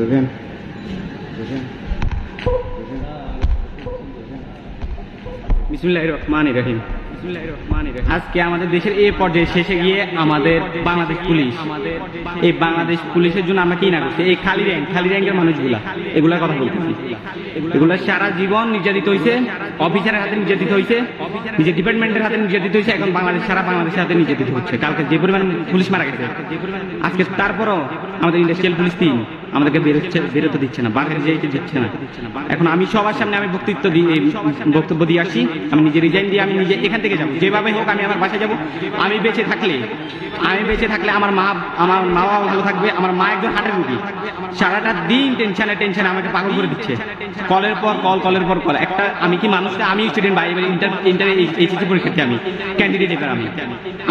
দেখেন বিসমুল্লাহ রহমান রহিম। আজকে আমাদের দেশের এই পর্যায়ে শেষে গিয়ে আমাদের বাংলাদেশ পুলিশ। এই বাংলাদেশ পুলিশের জন্য আমরা কি না করছি? এই খালি র্যাঙ্ক খালি র্যাঙ্কের মানুষগুলা। এগুলার কথা বলতেছি। এগুলা সারা জীবন নির্যাতিত হয়েছে অফিসারের হাতে নির্যাতিত হয়েছে নিজের ডিপার্টমেন্টের হাতে নির্যাতিত হয়েছে এখন বাংলাদেশ সারা বাংলাদেশের হাতে নির্যাতিত হচ্ছে। কালকে যে পরিমাণ পুলিশ মারা গেছে আজকে তারপরও আমাদের ইন্ডাস্ট্রিয়াল পুলিশ তিন আমাদেরকে বেরোচ্ছে বেরোতে দিচ্ছে না বাঘের যেতে দিচ্ছে না। এখন আমি সবার সামনে আমি বক্তৃত্ব এই বক্তব্য দিয়ে আসি, আমি নিজে রিজাইন দিয়ে আমি নিজে এখান থেকে যাব। যেভাবে হোক আমি আমার বাসায় যাব। আমি বেঁচে থাকলে, আমি বেঁচে থাকলে আমার মা আমার মা বাবা ভালো থাকবে, আমার মা একজন হার্টের রুগী। সারাটা দিন টেনশনে টেনশনে আমাকে পাগল করে দিচ্ছে। কলের পর কল, কলের পর কল। একটা, আমি কি মানুষটা আমি স্টুডেন্ট এবার ইন্টার ইন্টার এইচএসসি পরীক্ষার্থী আমি ক্যান্ডিডেট এবার আমি।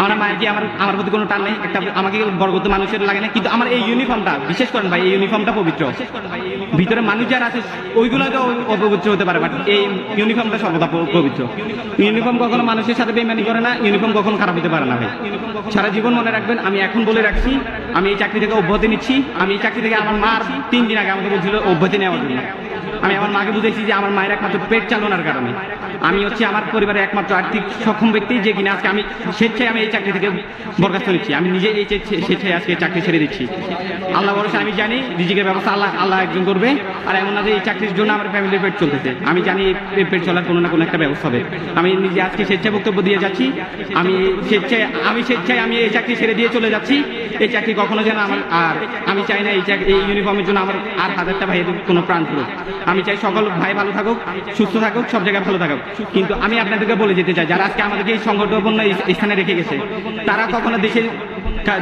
আমার মায়ের কি আমার আমার প্রতি কোনো টান নেই? একটা, আমাকে বর্গত মানুষের লাগে না? কিন্তু আমার এই ইউনিফর্মটা বিশেষ করেন ভাই, এই ইউনিফর্মটা পবিত্র। ভিতরে মানুষ যারা আছে ওইগুলো তো অপবিত্র হতে পারে বাট এই ইউনিফর্মটা সর্বদা পবিত্র। ইউনিফর্ম কখনো মানুষের সাথে বেমানি করে না ইউনিফর্ম কখনো খারাপ হতে পারে না ভাই। সারা জীবন মনে রাখবেন, আমি এখন বলে রাখছি, আমি এই চাকরি থেকে অব্যাহতি নিচ্ছি, আমি এই চাকরি থেকে আমার মার তিন দিন আগে আমাকে বলছিল অব্যাহতি নেওয়ার জন্য। আমি আমার মাকে বুঝেছি যে আমার মায়ের একমাত্র পেট চালানোর কারণে। আমি হচ্ছে আমার পরিবারের একমাত্র আর্থিক সক্ষম ব্যক্তি যে কিনা আজকে আমি স্বেচ্ছায় আমি এই চাকরি থেকে বরখাস্ত নিচ্ছি আমি নিজে এই স্বেচ্ছায় আজকে চাকরি ছেড়ে দিচ্ছি। আল্লাহ ভরসা, আমি জানি রিজিকের ব্যবস্থা আল্লাহ আল্লাহ একজন করবে। আর এমন না যে এই চাকরির জন্য আমার ফ্যামিলির পেট চলতেছে। আমি জানি এই পেট চলার কোনো না কোনো একটা ব্যবস্থা হবে। আমি নিজে আজকে স্বেচ্ছায় বক্তব্য দিয়ে যাচ্ছি। আমি স্বেচ্ছায় আমি স্বেচ্ছায় আমি এই চাকরি ছেড়ে দিয়ে চলে যাচ্ছি। এই চাকরি কখনো যেন আমার আর আমি চাই না এই চাকরি এই ইউনিফর্মের জন্য আমার আর হাজারটা ভাইয়ের কোনো প্রাণ পুরো আমি চাই সকল ভাই ভালো থাকুক, সুস্থ থাকুক, সব জায়গায় ভালো থাকুক। কিন্তু আমি আপনাদেরকে বলে যেতে চাই, যারা আজকে আমাদেরকে এই এই স্থানে রেখে গেছে, তারা কখনো দেশের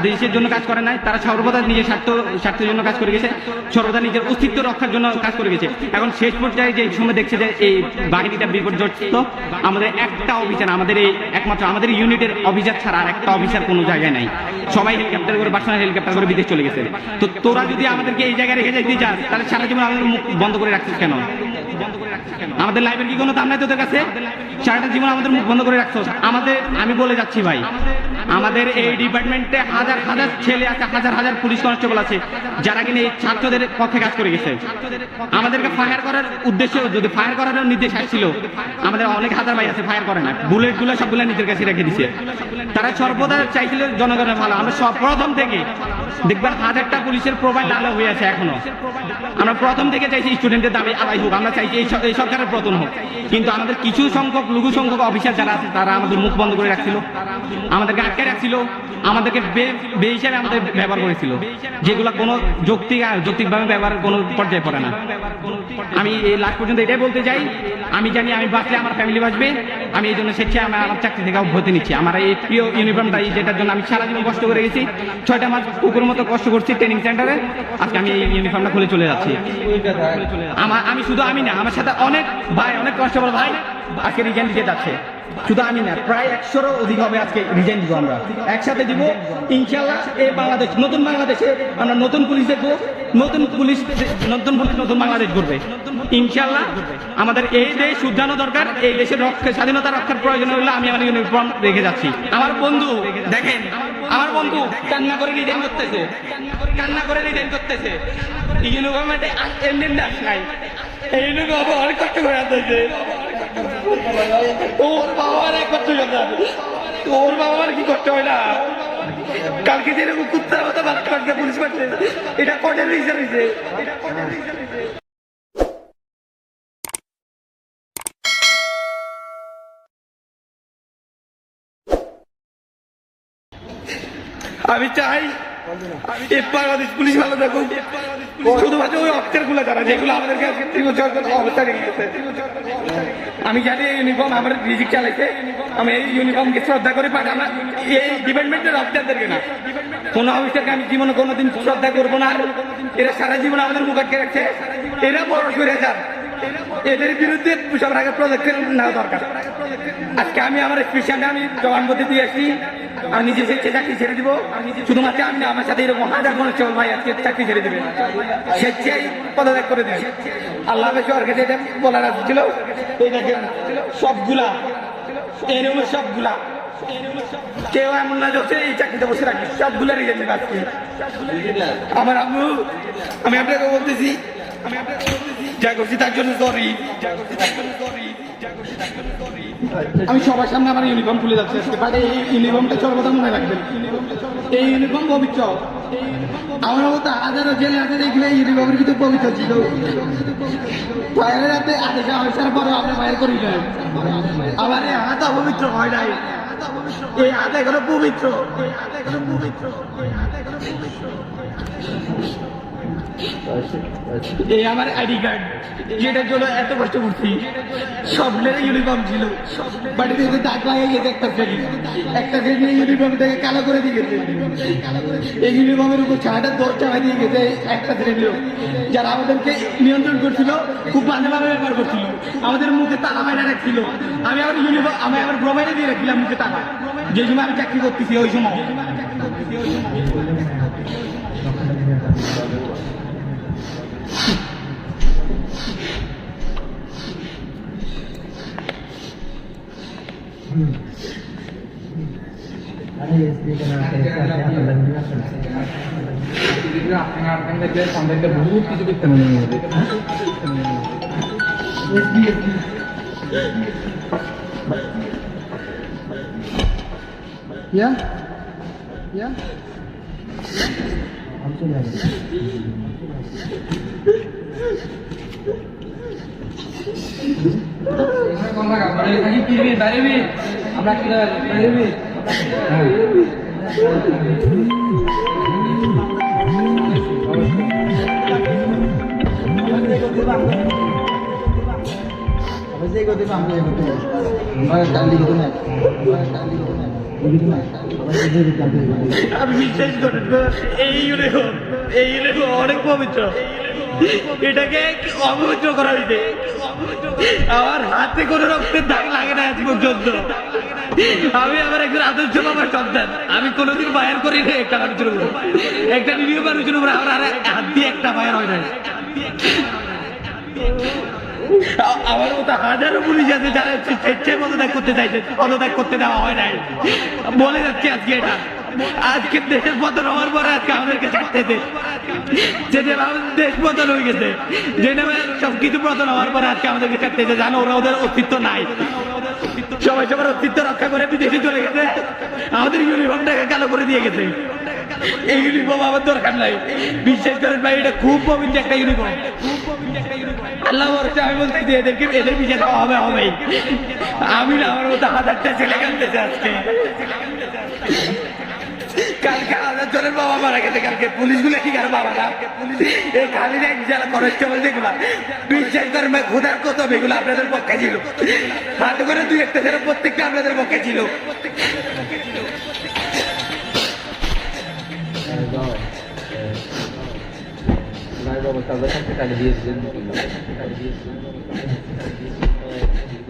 দেশের জন্য কাজ করে নাই, তারা সর্বদা নিজের স্বার্থ, স্বার্থের জন্য কাজ করে গেছে, সর্বদা নিজের অস্তিত্ব রক্ষার জন্য কাজ করে গেছে। এখন শেষ পর্যায়ে যে সময় দেখছে যে এই বাহিনীটা বিপর্যস্ত, আমাদের একটা অভিযান, আমাদের এই একমাত্র, আমাদের ইউনিটের অভিযান ছাড়া আর একটা অফিসার কোনো জায়গায় নাই। সবাই হেলিকপ্টার করে, বাসনা হেলিকপ্টার করে বিদেশ চলে গেছে। তো তোরা যদি আমাদেরকে এই জায়গায় রেখে যাইতে চাস, তাহলে সারা জীবন আমাদের মুখ বন্ধ করে রাখছিস কেন? আমাদের লাইফের কি কোনো দাম নাই তোদের কাছে? সারাটা জীবন আমাদের মুখ বন্ধ করে রাখছো আমাদের, আমি বলে যাচ্ছি ভাই, আমাদের এই ডিপার্টমেন্টে হাজার হাজার ছেলে আছে, হাজার হাজার পুলিশ কনস্টেবল আছে, যারা কিনা এই ছাত্রদের পক্ষে কাজ করে গেছে। আমাদেরকে ফায়ার করার উদ্দেশ্য, যদি ফায়ার করার নির্দেশ আসছিল, আমাদের অনেক হাজার ভাই আছে ফায়ার করে না। বুলেটগুলো সবগুলো নিজের কাছে রেখে দিছে। তারা সর্বদা চাইছিল জনগণের ভালো। আমরা সব প্রথম থেকে দেখবেন হাজারটা পুলিশের প্রোফাইল আলো হয়ে আছে এখনও। আমরা প্রথম থেকে চাইছি স্টুডেন্টের দাবি আদায় হোক, আমরা চাইছি এই সরকারের প্রথম হোক। কিন্তু আমাদের কিছু সংখ্যক, লঘু সংখ্যক অফিসার যারা আছে, তারা আমাদের মুখ বন্ধ করে রাখছিল। আমাদেরকে আটকে রাখছিল, আমাদেরকে বে- হিসাবে আমাদের ব্যবহার করেছিল, যেগুলো কোনো যৌক্তিক যৌক্তিকভাবে ব্যবহার কোনো পর্যায়ে পড়ে না। আমি এই লাস্ট পর্যন্ত এটাই বলতে চাই, আমি জানি আমি বাঁচলে আমার ফ্যামিলি বাঁচবে, আমি এই জন্য স্বেচ্ছায় আমি আমার চাকরি থেকে অব্যাহতি নিচ্ছি। আমার এই প্রিয় ইউনিফর্মটা যেটার জন্য আমি সারা জীবন কষ্ট করে গেছি, ছয়টা মাস কুকুর মতো কষ্ট করছি ট্রেনিং সেন্টারে আজকে আমি এই ইউনিফর্মটা খুলে চলে যাচ্ছি। আমার আমি শুধু আমি না, আমার সাথে অনেক ভাই, অনেক কনস্টেবল ভাই আজকে রিজাইন দিতে যাচ্ছে। শুধু আমি না, প্রায় অধিক হবে আজকে দিব আমরা। একসাথে দিব, ইনশাল্লাহ বাংলাদেশ, নতুন বাংলাদেশে আমরা নতুন পুলিশ নতুন পুলিশ নতুন পুলিশ নতুন বাংলাদেশ করবে ইনশাল্লাহ আমাদের এই দেশ শুদ্ধানো দরকার, এই দেশের রক্ষা স্বাধীনতা রক্ষার প্রয়োজন হলে আমি আমার ইউনিফর্ম রেখে যাচ্ছি। আমার বন্ধু, দেখেন, আমার বন্ধু কান্না করে রিজাইন করতেছে। কান্না করে রিজাইন করতেছে। ইউনিফর্মে এই ইউনিফর্ম অনেক কষ্ট করে আসতেছে ওর বাবার এক কষ্ট ওর বাবার কি কষ্ট হয় না? কালকে যেরকম কুত্তার মতো বাচ্চা বাচ্চা পুলিশ পাচ্ছে এটা কোর্টের রিজার হয়েছে এটা রিজার হয়েছে আমি চাই ওই যেগুলো আমাদেরকে আমি জানি ইউনিফর্ম আমার রিজিক চালাইছে। আমি এই ইউনিফর্মকে শ্রদ্ধা করে পাঠাম না এই ডিপার্টমেন্টের অফিসারদেরকে না। কোন অফিসারকে আমি জীবনে কোনোদিন শ্রদ্ধা করব না। এরা সারা জীবন আমাদের মুখ আটকে রাখছে। এরা বড় করে যান এদের বিরুদ্ধে সবার আগে প্রজেক্টের নেওয়া দরকার। আজকে আমি আমার স্পেশালে আমি জবানবন্দি দিয়ে আসছি আমি নিজে স্বেচ্ছায় চাকরি ছেড়ে দিব, শুধুমাত্র আমি আমার সাথে এরকম হাজার কনস্টেবল ভাই, আজকে চাকরি ছেড়ে দেবে। স্বেচ্ছায় পদত্যাগ করে দেবে আল্লাহ কাছে এটা বলার ছিল, এই সবগুলা এরকম সবগুলা। কেউ এমন না যাচ্ছে এই চাকরিতে বসে রাখি সবগুলো রিজেক্ট নেবে আজকে আমার আম্মু, আমি আপনাকে বলতেছি, আমি আপনাকে বলতেছি, যা করছি তার জন্য সরি যা করছি তার জন্য সরি আমি সবার সামনে আমার ইউনিফর্ম খুলে যাচ্ছে আজকে এই ইউনিফর্মটা সর্বদা মনে রাখবেন। এই ইউনিফর্ম পবিত্র। আমার মতো হাজারো জেলে আছে, দেখলে ইউনিফর্মের ভিতরে পবিত্র ছিল। পায়ের হাতে আদেশ আসার পরে আপনি বাইর করি নাই। আমার এই হাত অপবিত্র হয় নাই। এই হাত এখনও পবিত্র। এই হাত এখনও পবিত্র। এই হাত এখনও পবিত্র। এই আমার আইডি কার্ড, যেটার জন্য এত কষ্ট করছি। সবলের ইউনিফর্ম ছিল। বাড়িতে যদি দাগ লাগিয়ে গেছে একটা শ্রেণি একটা শ্রেণি ইউনিফর্ম থেকে কালো করে দিয়ে গেছে। এই ইউনিফর্মের উপর ছাড়াটা দশ টাকা দিয়ে গেছে একটা লোক যারা আমাদেরকে নিয়ন্ত্রণ করছিল, খুব বাজেভাবে ব্যবহার করছিল। আমাদের মুখে তালা মাইনা রাখছিল। আমি আমার ইউনিফর্ম আমি আমার প্রোভাইডে দিয়ে রাখছিলাম মুখে তালা। যে সময় আমি চাকরি করতেছি, ওই সময়। বহুত কিছু করতে মনে হবে Yeah? Yeah? আমরা কি বাইরে আমি বিশ্বাস করেন এই ইউনিফর্ম এই ইউনিফর্ম অনেক পবিত্র। এটাকে অপবিত্র করা হয়েছে? আমার হাতে কোনো রক্তের দাগ লাগে না আজ পর্যন্ত। আমি আমার একজন আদর্শ বাবার সন্তান। আমি কোনোদিন বায়ার করি না একটা মানুষের উপর। একটা নিরীহ মানুষের উপর আমার আর হাত দিয়ে একটা বায়ার হয় না আমার মতো হাজারো পুলিশ আছে যারা স্বেচ্ছায় পদত্যাগ করতে চাইছে, পদত্যাগ করতে দেওয়া হয় নাই। বলে যাচ্ছে আজকে এটা। আজকে দেশের পতন হওয়ার পরে আজকে আমাদেরকে দেশ বদল হয়ে গেছে যেটা সব কিছু পতন হওয়ার পরে আজকে আমাদেরকে জানো ওরা ওদের অস্তিত্ব নাই। সবাই সবার অস্তিত্ব রক্ষা করে গেছে। আমাদের ইউনিফর্মটাকে কালো করে দিয়ে গেছে। এই ইউনিফর্ম নাই। বিশ্বাস করেন ভাই, এটা খুব পবিত্র একটা ইউনিফর্ম আল্লাহ ভরসা আমি বলছি যে এদেরকে এদের বিচার হবে হবে আমি না, আমার মতো হাজারটা ছেলে কানতেছে আজকে। কালকে হাজার জনের বাবা মারা গেছে কালকে। পুলিশগুলো কি বাবা না? এই এক কনস্টেবল আপনাদের পক্ষে ছিল। করে দুই একটা প্রত্যেকটা আপনাদের পক্ষে ছিল।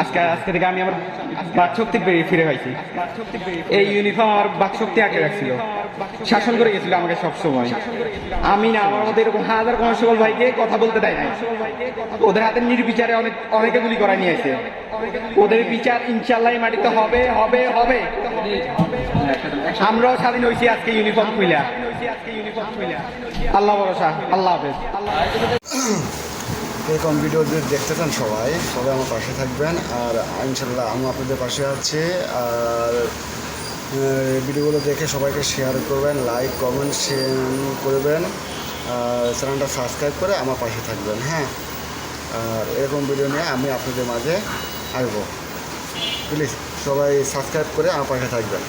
আজকে আজকে থেকে আমি আমার বাকশক্তি পেয়ে ফিরে পাইছি। এই ইউনিফর্ম আমার বাকশক্তি আঁকে রাখছিল। শাসন করে গেছিল আমাকে সব সময় আমি না, আমার মধ্যে এরকম হাজার কনস্টেবল ভাইকে কথা বলতে দেয় নাই। ওদের হাতে নির্বিচারে অনেক, অনেকে গুলি করা নিয়েছে ওদের বিচার ইনশাল্লাহ মাটিতে হবে হবে হবে। আমরাও স্বাধীন হয়েছি আজকে ইউনিফর্ম খুইলা। আল্লাহ ভরসা, আল্লাহ হাফেজ। এরকম ভিডিও যদি দেখতে চান সবাই সবাই আমার পাশে থাকবেন। আর ইনশাল্লাহ আমি আপনাদের পাশে আছি। আর ভিডিওগুলো দেখে সবাইকে শেয়ার করবেন লাইক কমেন্ট করবেন। আর চ্যানেলটা সাবস্ক্রাইব করে আমার পাশে থাকবেন হ্যাঁ? আর এরকম ভিডিও নিয়ে আমি আপনাদের মাঝে আসব। প্লিজ সবাই সাবস্ক্রাইব করে আমার পাশে থাকবেন।